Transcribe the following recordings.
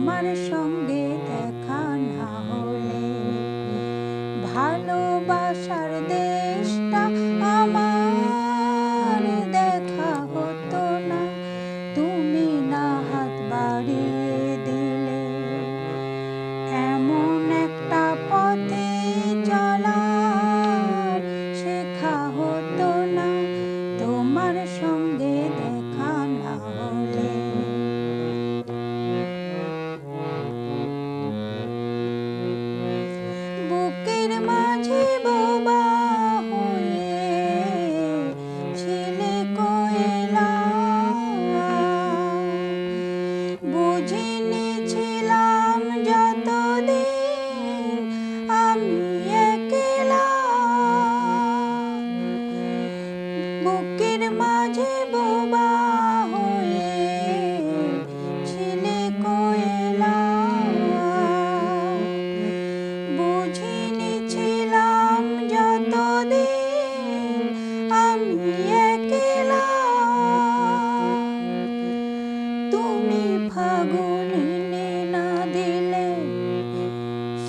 তোমার সঙ্গে দেখা না হলে ভালোবাসার দেশটা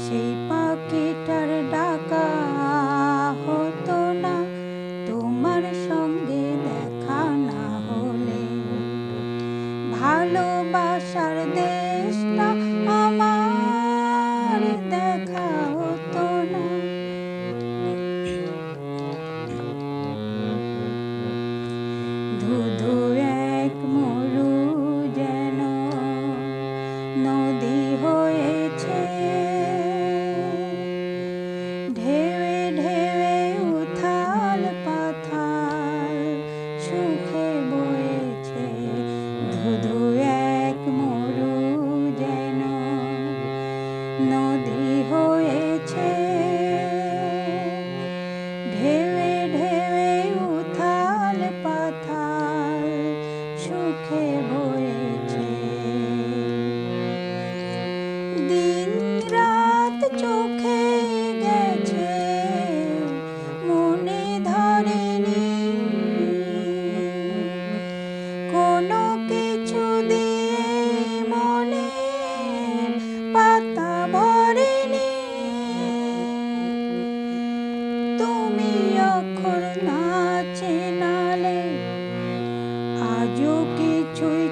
সেই পাখিটার ডাকা হতো না। তোমার সঙ্গে দেখা না হলে ভালোবাসার দে